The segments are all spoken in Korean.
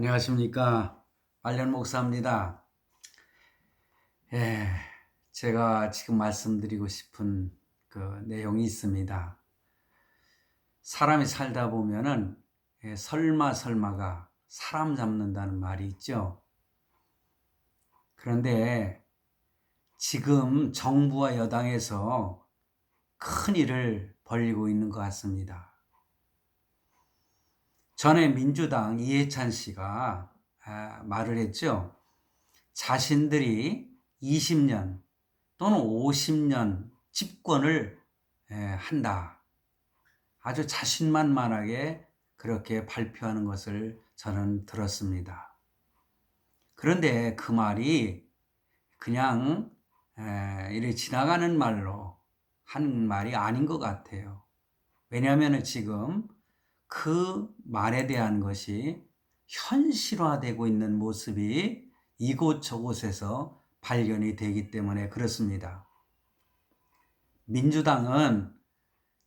안녕하십니까. 말년 목사입니다. 예, 제가 지금 말씀드리고 싶은 그 내용이 있습니다. 사람이 살다 보면은 예, 설마 설마가 사람 잡는다는 말이 있죠. 그런데 지금 정부와 여당에서 큰 일을 벌이고 있는 것 같습니다. 전에 민주당 이해찬 씨가 아, 말을 했죠. 자신들이 20년 또는 50년 집권을 에, 한다. 아주 자신만만하게 그렇게 발표하는 것을 저는 들었습니다. 그런데 그 말이 그냥 에, 이렇게 지나가는 말로 한 말이 아닌 것 같아요. 왜냐하면 지금 그 말에 대한 것이 현실화되고 있는 모습이 이곳저곳에서 발견이 되기 때문에 그렇습니다. 민주당은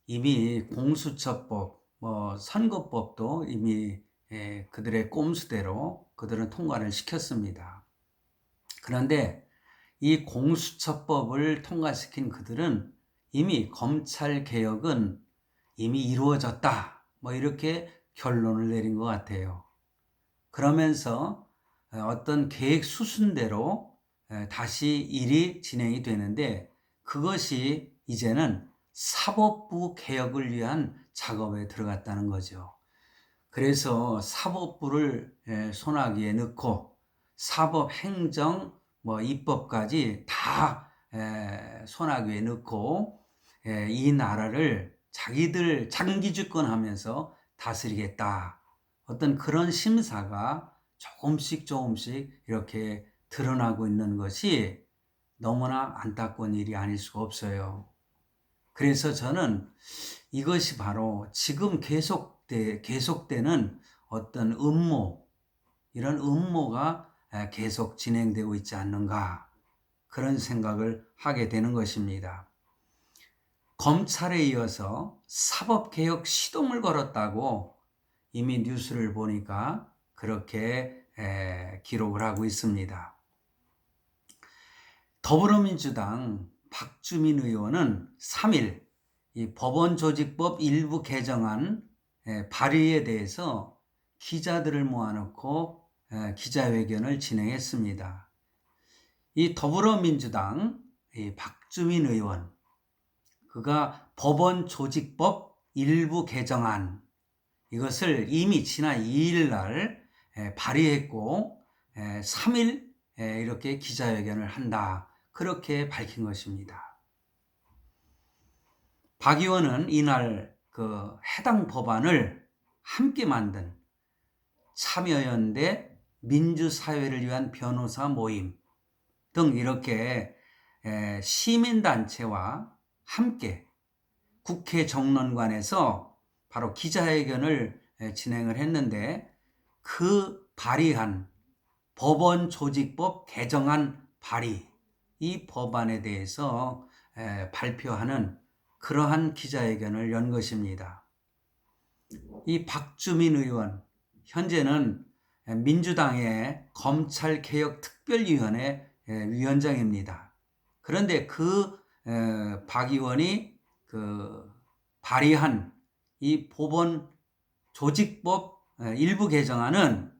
이미 공수처법, 뭐 선거법도 이미 예, 그들의 꼼수대로 그들은 통과를 시켰습니다. 그런데 이 공수처법을 통과시킨 그들은 이미 검찰 개혁은 이미 이루어졌다. 뭐 이렇게 결론을 내린 것 같아요. 그러면서 어떤 계획 수순대로 다시 일이 진행이 되는데 그것이 이제는 사법부 개혁을 위한 작업에 들어갔다는 거죠. 그래서 사법부를 손아귀에 넣고 사법 행정 뭐 입법까지 다 손아귀에 넣고 이 나라를 자기들 장기 집권하면서 다스리겠다. 어떤 그런 심사가 조금씩 조금씩 이렇게 드러나고 있는 것이 너무나 안타까운 일이 아닐 수가 없어요. 그래서 저는 이것이 바로 지금 계속돼, 계속되는 어떤 음모, 이런 음모가 계속 진행되고 있지 않는가. 그런 생각을 하게 되는 것입니다. 검찰에 이어서 사법개혁 시동을 걸었다고 이미 뉴스를 보니까 그렇게 기록을 하고 있습니다. 더불어민주당 박주민 의원은 3일 이 법원조직법 일부 개정안 발의에 대해서 기자들을 모아놓고 기자회견을 진행했습니다. 이 더불어민주당 박주민 의원 그가 법원 조직법 일부 개정안 이것을 이미 지난 2일 날 발의했고 3일 이렇게 기자회견을 한다. 그렇게 밝힌 것입니다. 박 의원은 이날 그 해당 법안을 함께 만든 참여연대 민주사회를 위한 변호사 모임 등 이렇게 시민단체와 함께 국회 정론관에서 바로 기자회견을 진행을 했는데 그 발의한 법원 조직법 개정안 발의 이 법안에 대해서 발표하는 그러한 기자회견을 연 것입니다. 이 박주민 의원 현재는 민주당의 검찰개혁특별위원회 위원장입니다. 그런데 그 박 의원이 그 발의한 이 법원 조직법 일부 개정안은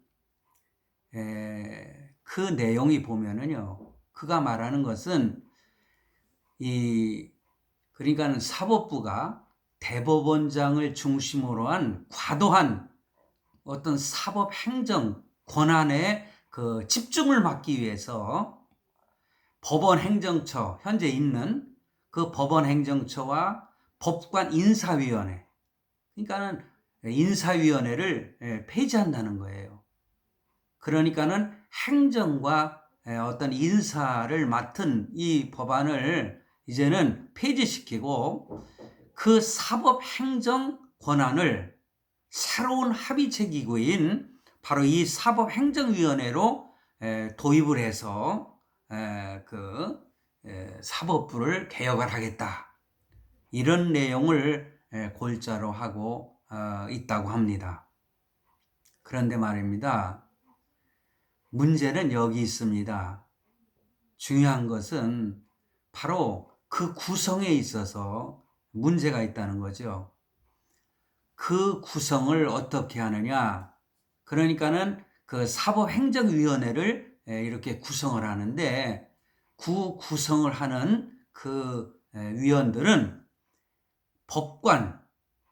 그 내용이 보면은요, 그가 말하는 것은 이 그러니까는 사법부가 대법원장을 중심으로 한 과도한 어떤 사법 행정 권한에 그 집중을 막기 위해서 법원 행정처 현재 있는 그 법원 행정처와 법관 인사위원회 그러니까는 인사위원회를 예, 폐지한다는 거예요. 그러니까는 행정과 예, 어떤 인사를 맡은 이 법안을 이제는 폐지시키고 그 사법 행정 권한을 새로운 합의체 기구인 바로 이 사법 행정위원회로 예, 도입을 해서 그 사법부를 개혁을 하겠다. 이런 내용을 골자로 하고 어, 있다고 합니다. 그런데 말입니다. 문제는 여기 있습니다. 중요한 것은 바로 그 구성에 있어서 문제가 있다는 거죠. 그 구성을 어떻게 하느냐? 그러니까는 그 사법행정위원회를 이렇게 구성을 하는데 그 구성을 하는 그 위원들은 법관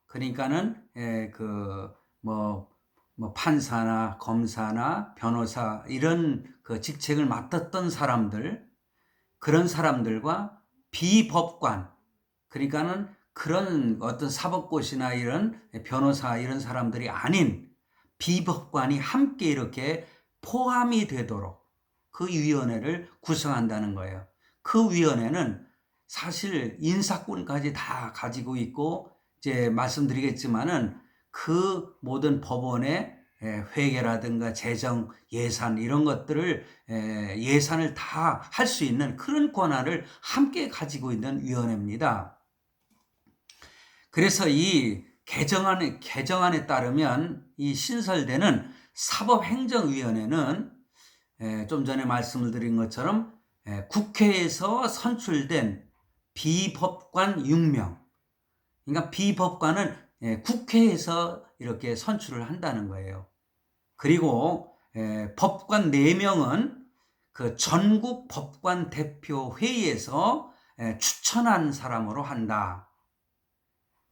그러니까는 그뭐 뭐 판사나 검사나 변호사 이런 그 직책을 맡았던 사람들 그런 사람들과 비법관 그러니까는 그런 어떤 사법고시나 이런 변호사 이런 사람들이 아닌 비법관이 함께 이렇게 포함이 되도록 그 위원회를 구성한다는 거예요. 그 위원회는 사실 인사권까지 다 가지고 있고 이제 말씀드리겠지만은 그 모든 법원의 회계라든가 재정 예산 이런 것들을 예산을 다 할 수 있는 그런 권한을 함께 가지고 있는 위원회입니다. 그래서 이 개정안에 개정안에 따르면 이 신설되는 사법행정위원회는 좀 전에 말씀을 드린 것처럼 국회에서 선출된 비법관 6명. 그러니까 비법관은 국회에서 이렇게 선출을 한다는 거예요. 그리고 법관 4명은 그 전국 법관 대표 회의에서 추천한 사람으로 한다.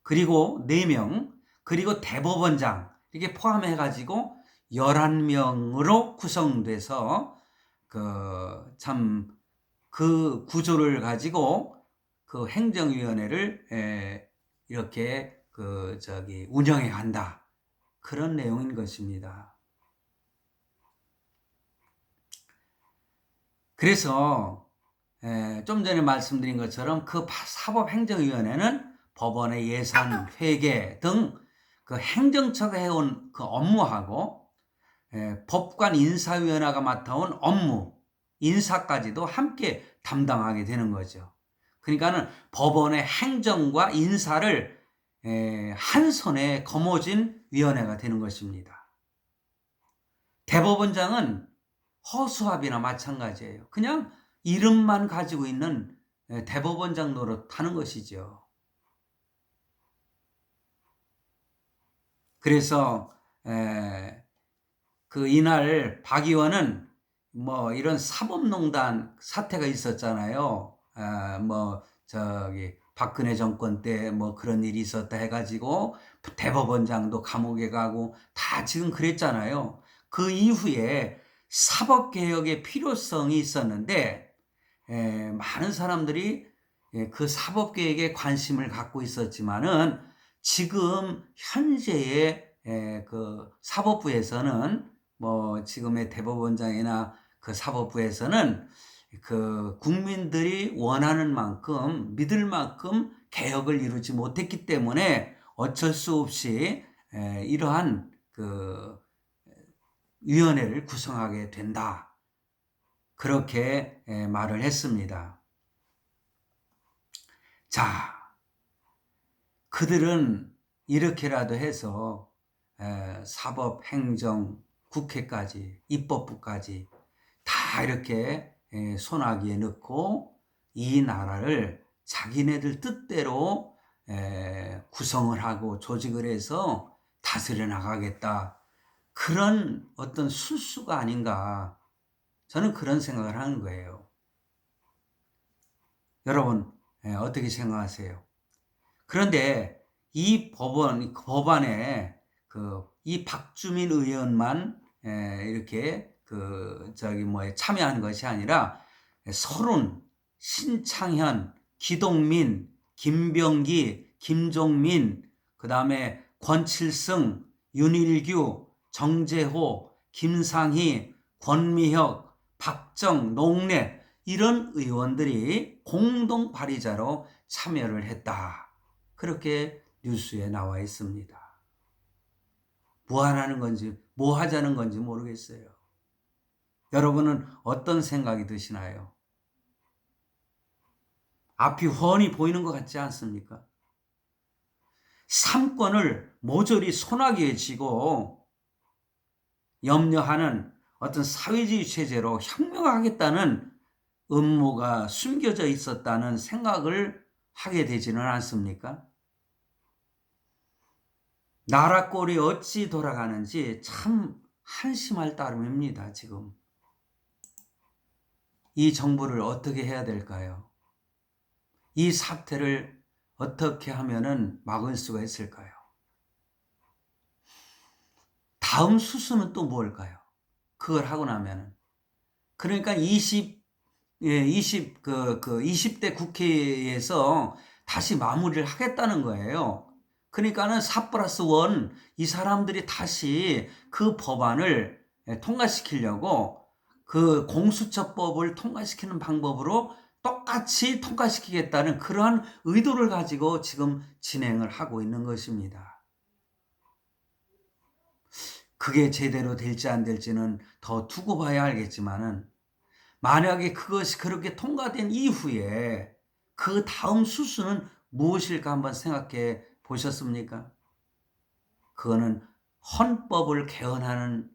그리고 4명, 그리고 대법원장, 이게 포함해 가지고 11명으로 구성돼서 그참그 구조를 가지고 그 행정위원회를 이렇게 그 저기 운영해 간다. 그런 내용인 것입니다. 그래서 좀 전에 말씀드린 것처럼 그 사법행정위원회는 법원의 예산, 회계 등 그 행정처가 해온 그 업무하고 법관 인사위원회가 맡아온 업무, 인사까지도 함께 담당하게 되는 거죠. 그러니까는 법원의 행정과 인사를 한 손에 거머쥔 위원회가 되는 것입니다. 대법원장은 허수아비나 마찬가지예요. 그냥 이름만 가지고 있는 대법원장 노릇하는 것이죠. 그래서 그 이날 박 의원은 뭐 이런 사법농단 사태가 있었잖아요. 뭐 저기 박근혜 정권 때 뭐 그런 일이 있었다 해가지고 대법원장도 감옥에 가고 다 지금 그랬잖아요. 그 이후에 사법개혁의 필요성이 있었는데 많은 사람들이 그 사법개혁에 관심을 갖고 있었지만은 지금 현재의 그 사법부에서는 뭐 지금의 대법원장이나 그 사법부에서는 그 국민들이 원하는 만큼 믿을 만큼 개혁을 이루지 못했기 때문에 어쩔 수 없이 이러한 그 위원회를 구성하게 된다. 그렇게 말을 했습니다. 자, 그들은 이렇게라도 해서 사법, 행정, 국회까지, 입법부까지 다 이렇게 손아귀에 넣고 이 나라를 자기네들 뜻대로 구성을 하고 조직을 해서 다스려 나가겠다. 그런 어떤 술수가 아닌가. 저는 그런 생각을 하는 거예요. 여러분, 어떻게 생각하세요? 그런데 이 법원, 법안에 그, 이 박주민 의원만 이렇게 그, 저기 뭐에 참여한 것이 아니라 서른, 신창현, 기동민, 김병기, 김종민, 그 다음에 권칠승, 윤일규, 정재호, 김상희, 권미혁, 박정, 농래 이런 의원들이 공동 발의자로 참여를 했다. 그렇게 뉴스에 나와 있습니다. 뭐 하라는 건지, 뭐 하자는 건지 모르겠어요. 여러분은 어떤 생각이 드시나요? 앞이 훤히 보이는 것 같지 않습니까? 삼권을 모조리 손아귀에 쥐고 염려하는 어떤 사회주의 체제로 혁명하겠다는 음모가 숨겨져 있었다는 생각을 하게 되지는 않습니까? 나라 꼴이 어찌 돌아가는지 참 한심할 따름입니다, 지금. 이 정부를 어떻게 해야 될까요? 이 사태를 어떻게 하면은 막을 수가 있을까요? 다음 수순은 또 뭘까요? 그걸 하고 나면은. 그러니까 20, 예, 20, 그, 그 20대 국회에서 다시 마무리를 하겠다는 거예요. 그러니까는 4 플러스 1, 이 사람들이 다시 그 법안을 예, 통과시키려고 그 공수처법을 통과시키는 방법으로 똑같이 통과시키겠다는 그러한 의도를 가지고 지금 진행을 하고 있는 것입니다. 그게 제대로 될지 안 될지는 더 두고 봐야 알겠지만은 만약에 그것이 그렇게 통과된 이후에 그 다음 수순은 무엇일까 한번 생각해 보셨습니까? 그거는 헌법을 개헌하는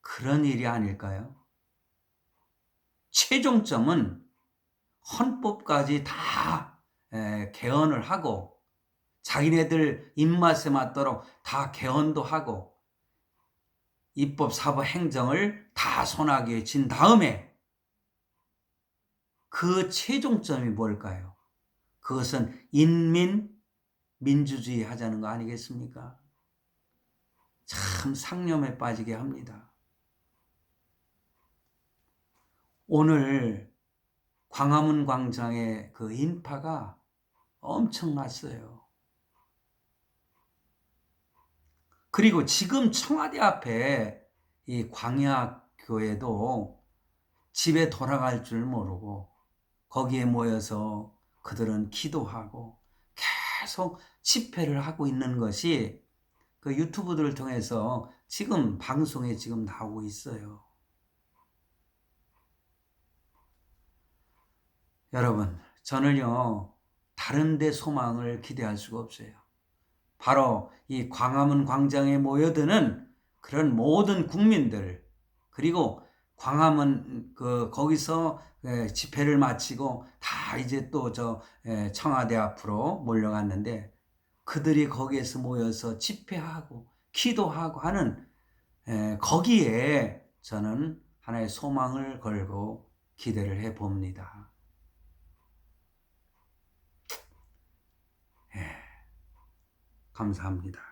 그런 일이 아닐까요? 최종점은 헌법까지 다 개헌을 하고 자기네들 입맛에 맞도록 다 개헌도 하고 입법, 사법, 행정을 다 손아귀에 쥔 다음에 그 최종점이 뭘까요? 그것은 인민 민주주의 하자는 거 아니겠습니까? 참 상념에 빠지게 합니다. 오늘 광화문 광장의 그 인파가 엄청났어요. 그리고 지금 청와대 앞에 이 광야교회도 집에 돌아갈 줄 모르고 거기에 모여서 그들은 기도하고 계속 집회를 하고 있는 것이 그 유튜브들을 통해서 지금 방송에 지금 나오고 있어요. 여러분, 저는요, 다른 데 소망을 기대할 수가 없어요. 바로 이 광화문 광장에 모여드는 그런 모든 국민들, 그리고 광화문 그 거기서 예, 집회를 마치고 다 이제 또 저 청와대 앞으로 몰려갔는데 그들이 거기에서 모여서 집회하고 기도하고 하는 거기에 저는 하나의 소망을 걸고 기대를 해 봅니다. 감사합니다.